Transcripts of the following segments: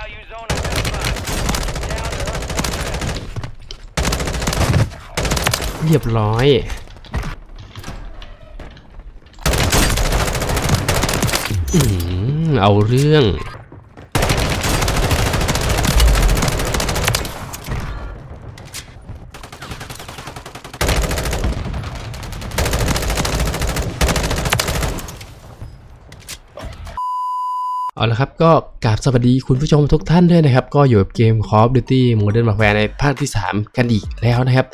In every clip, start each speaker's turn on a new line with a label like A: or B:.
A: value zone identified. Down to Earth one
B: เรียบร้อย อืมเอาเรื่อง เอาละครับก็กราบสวัสดีคุณผู้ชมทุกท่านด้วยนะครับ ก็อยู่กับเกม Call of Duty Modern Warfare ในภาคที่ 3 กันอีกแล้วนะครับ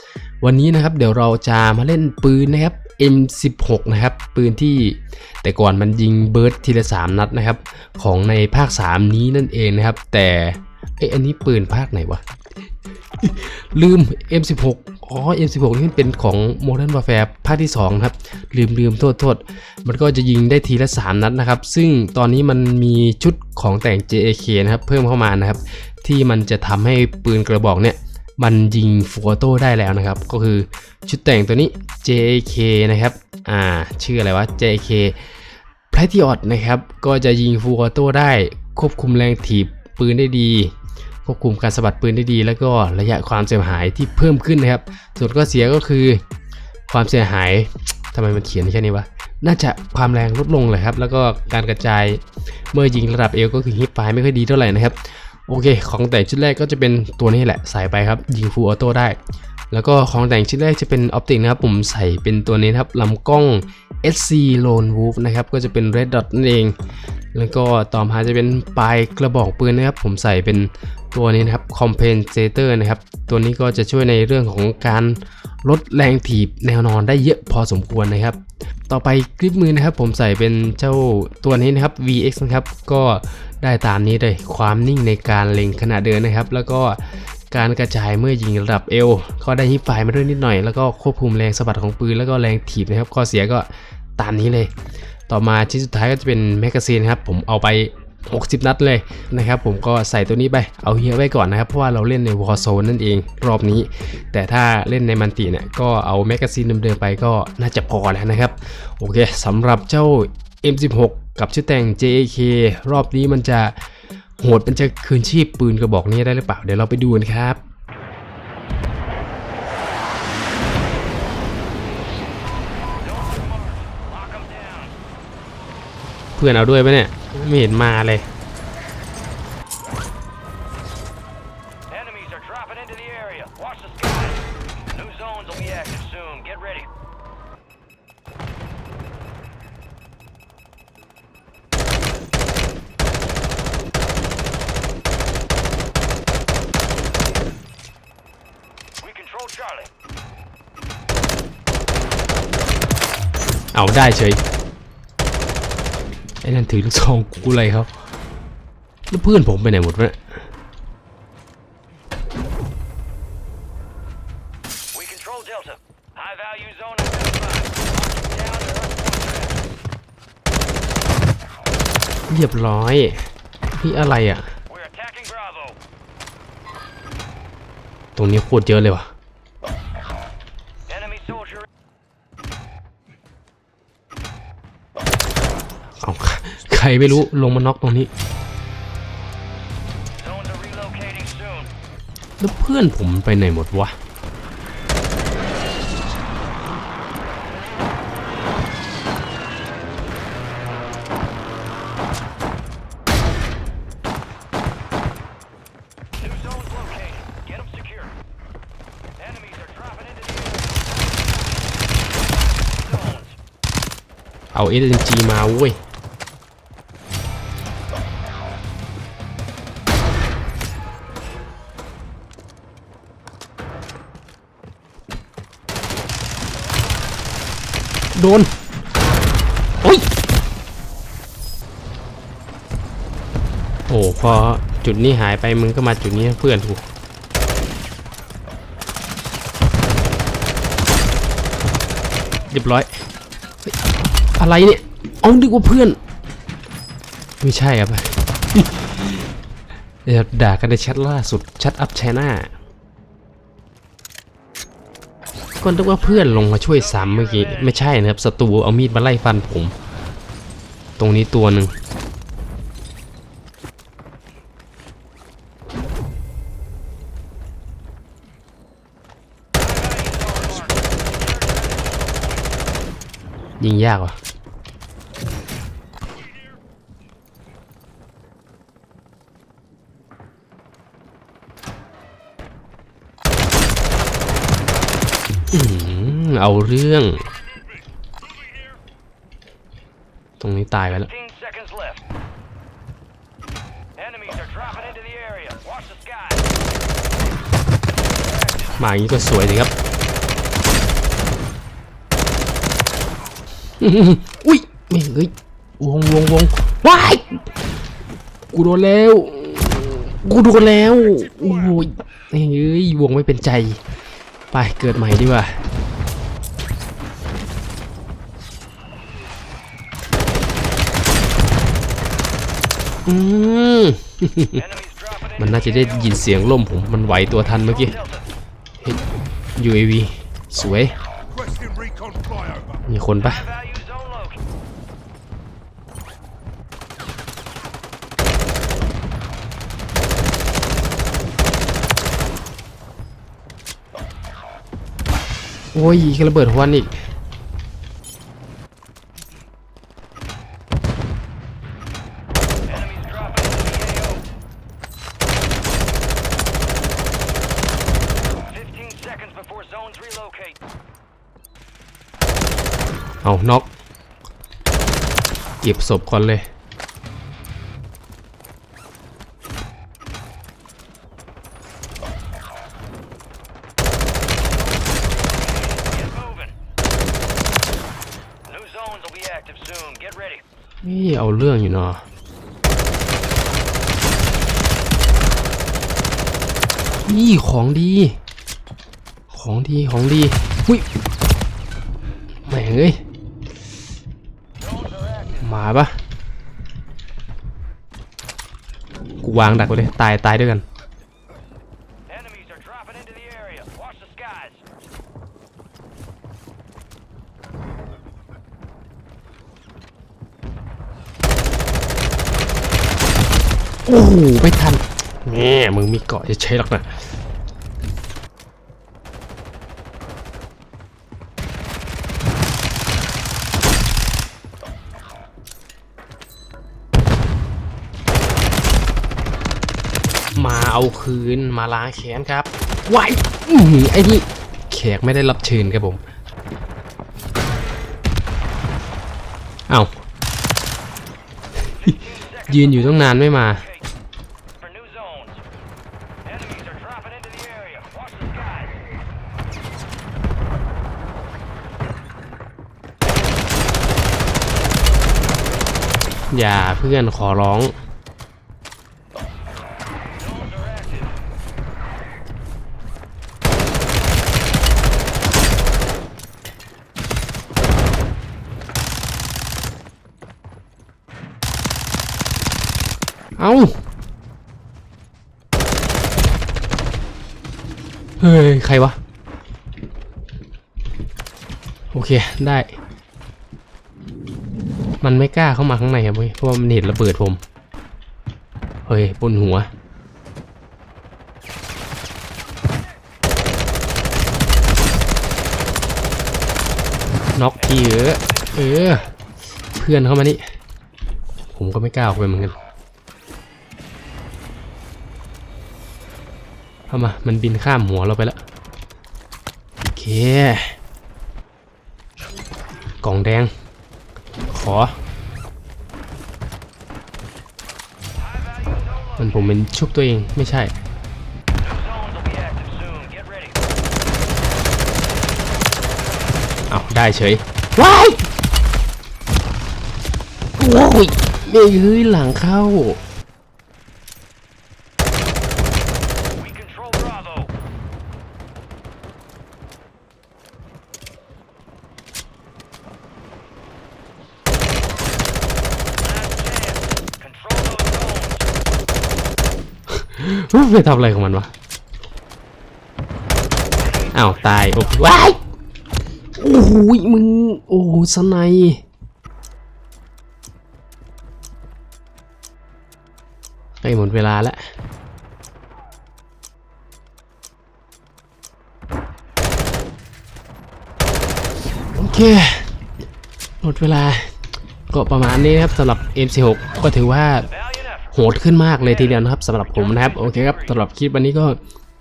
B: วันนี้นะครับเดี๋ยวเราจะมาเล่นปืนนะครับ M16 นะครับ ปืนที่แต่ก่อนมันยิงเบิร์ดทีละ 3 นัดนะครับ ของในภาค 3 นี้นั่นเองนะครับ แต่เอ้ยอันนี้ปืนภาคไหนวะ ลืม M16 อ๋อ M16 นี่เป็นของ Modern Warfare ภาคที่2ครับ ลืมลืมโทษโทษ มันก็จะยิงได้ทีละ 3 นัดนะครับ ซึ่งตอนนี้มันมีชุดของแต่ง JAK นะครับ เพิ่มเข้ามานะครับ ที่มันจะทำให้ปืนกระบอกเนี่ย มันยิงฟูออโต้ได้แล้วนะครับ ก็คือชุดแต่งตัวนี้ JAK นะครับ อ่า ชื่ออะไรวะ JAK p l a t i o t นะครับ ก็จะยิงฟูออโต้ได้ ควบคุมแรงถีบปืนได้ดี ควบคุมการสะบัดปืนได้ดี แล้วก็ระยะความเสียหายที่เพิ่มขึ้นนะครับ ส่วนก็เสียก็คือความเสียหายทำไมมันเขียนแค่นี้วะน่าจะความแรงลดลงเลยครับ แล้วก็การกระจายเมื่อยิงระดับเอวก็คือฮิปไฟไม่ค่อยดีเท่าไหร่นะครับ โอเค ของแต่งชุดแรกก็จะเป็นตัวนี้แหละใส่ไปครับ ยิงฟูลออโต้ได้ แล้วก็ของแต่งชุดแรกจะเป็นออปติกนะครับผมใส่เป็นตัวนี้ครับลำกล้อง SC Lone Wolf นะครับ ก็จะเป็น Red Dot นั่นเอง แล้วก็ต่อมาจะเป็นปลายกระบอกปืนนะครับ ผมใส่เป็นตัวนี้นะครับ Compensator นะครับ ตัวนี้ก็จะช่วยในเรื่องของการ ลดแรงถีบแนวนอนได้เยอะพอสมควรนะครับ ต่อไปกริปมือนะครับ ผมใส่เป็นเจ้าตัวนี้นะครับ VX นะครับ ก็ได้ตามนี้เลยความนิ่งในการเล็งขณะเดินนะครับ แล้วก็การกระจายเมื่อยิงระดับเอวก็ได้ฮิปไฟมาด้วยนิดหน่อย แล้วก็ควบคุมแรงสะบัดของปืนแล้วก็แรงถีบนะครับข้อเสียก็ตามนี้เลย ต่อมาชิ้นสุดท้ายก็จะเป็นแมกกาซีนครับผมเอาไป 60 นัดเลยนะครับผมก็ใส่ตัวนี้ไปเอาเฮียไว้ก่อนนะครับ เพราะว่าเราเล่นใน Warzone นั่นเองรอบนี้ แต่ถ้าเล่นในมันติเนี่ยก็เอาแมกกาซีนเดิมๆไปก็น่าจะพอแล้วนะครับ โอเคสำหรับเจ้า M16 กับชุดแต่ง JAK รอบนี้มันจะโหดมันจะคืนชีพปืนกระบอกนี้ได้หรือเปล่า เดี๋ยวเราไปดูกันครับเพื่อนเอาด้วยปะเนี่ย ไม่เห็นมาเลย
A: Enemies are dropping into the area. Watch the skies. New zones will be active soon. Get ready. We control Charlie.
B: เอาได้เฉยไอ้นั่นถือลูกซองกูอะไรเขาแล้วเพื่อนผมไปไหนหมดวะเนี่ย
A: We control Delta. High value zone identified. Down to Earth
B: เรียบร้อยนี่อะไรอะ
A: We're attacking Bravo.
B: ตรงนี้โคตรเยอะเลยว่ะ
A: Enemy
B: ใครไม่รู้ลงมาน็อกตรงนี้ แล้วเพื่อนผมไปไหนหมดวะ
A: เอา
B: เอ g มาเว้ย ดนโอ้ยโอ้พอจุดนี้หายไปมึงก็มาจุดนี้เพื่อนถูกเรียบร้อย อะไรเนี่ยเอาดึกว่าเพื่อน ไม่ใช่ครับเดี๋ยวด่ากันในแชทล่าสุดแชทอัพแชน่า ก็นึกว่าเพื่อนลงมาช่วยซ้ำเมื่อกี้ ไม่ใช่นะครับศัตรูเอามีดมาไล่ฟันผม ตรงนี้ตัวหนึ่งยิงยากว่ะ เอาเรื่อง ตรงนี้ตายไปแล้ว
A: 15 seconds left. Enemies are dropping into the area. Watch the sky.
B: มาอย่างนี้ก็สวยเลยครับอื้อหืออุ้ยแม่งเอ้ยวงวงวงว้ายกูโดนแล้ว กูโดนแล้ว โอ้ยแม่งเอ้ยวงไม่เป็นใจ ไปเกิดใหม่ดีกว่าอืมมันน่าจะได้ยินเสียงล่มผมมันไหวตัวทันเมื่อกี้ UAV สวย มีคนปะ
A: High value zone located.
B: โอ้ยระเบิดหัวอีกเอาน็อกเก็บศพก่อนเลย
A: active soon. Get ready.
B: นี่เอาเรื่องอยู่เนาะนี่ของดี ของดีของดีหุ้ยแหม่งเอ้ยมาปะกูวางดักไว้เลย ตายตายด้วยกัน
A: Enemies are dropping into the area. Watch the skies.
B: โอ้โหไม่ทันแง่มึงมีเกาะจะใช้หรอกนะมาเอาคืนมาล้างแค้นครับวายอื้อหือไอ้นี่แขกไม่ได้รับเชิญครับผม เอายืนอยู่ตั้งนานไม่มา
A: Okay. For new zones. Enemies are dropping into the area. Watch the skies.
B: อย่าเพื่อนขอร้อง เอาเฮ้ย ใครวะ โอเค ได้ มันไม่กล้าเข้ามาข้างในครับเว้ยเพราะว่ามันเห็นระเบิดผม เฮ้ยบนหัว น็อกทีเออเออ เพื่อนเข้ามานี่ ผมก็ไม่กล้าออกไปเหมือนกัน เข้ามา มันบินข้ามหัวเราไปแล้ว โอเค กล่องแดง ขอ มันผมเป็นชุบตัวเองไม่ใช่เอาได้เฉยว้ายโอ้ยไม่เฮ้ยหลังเข้า ไปทำอะไรของมันวะอ้าวตายโอ้ว้ายโอ้โหมึงโอ้โหสไนยใกล้หมดเวลาแล้วโอเคหมดเวลาก็ประมาณนี้นะครับสำหรับ M16 ก็ถือว่า โหดขึ้นมากเลยทีเดียวนะครับสำหรับผมนะครับโอเคครับสำหรับคลิปวันนี้ก็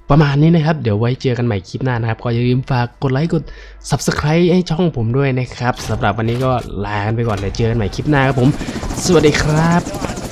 B: ประมาณนี้นะครับ เดี๋ยวไว้เจอกันใหม่คลิปหน้านะครับก็อย่าลืมฝากกดไลค์กด Subscribe ให้ช่องผมด้วยนะครับสำหรับวันนี้ก็ลากันไปก่อนเดี๋ยวเจอกันใหม่คลิปหน้าครับผม สวัสดีครับ